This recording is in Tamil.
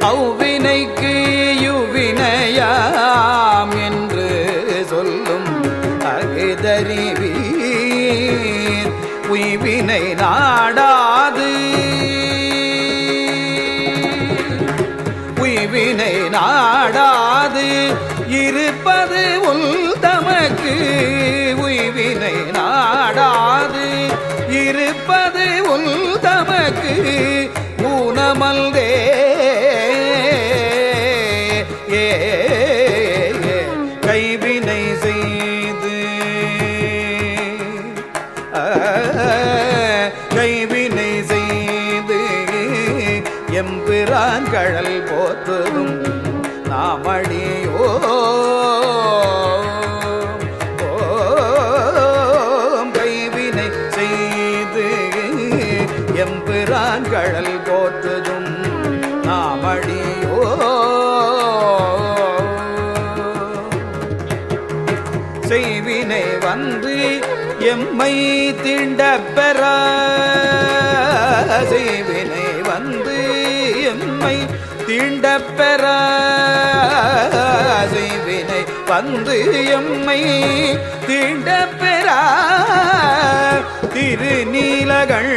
அவ்வினைக்கு யுவினையாம் என்று சொல்லும் அகுதறிவீர் உய்வினை நாடாது. உய்வினை நாடாது. இருப்பது உள் தமக்கு. உய்வினை நாடாது. இருப்பது உள் தமக்கு. ஊனமல்தே ஏ கைவினை செய்து. கைவினை செய்து. எம்பிரான் கழல் போத்துதும் நாமடியோ கைவினை செய்து. எம்பிரான் கழல் போற்றுதும் செய்வினை வந்து எம்மை திண்ட பெற செய்வினை வந்து எம்மை தீண்ட பெற செய்வினை வந்து எம்மை தீண்ட பெற திருநீலகள்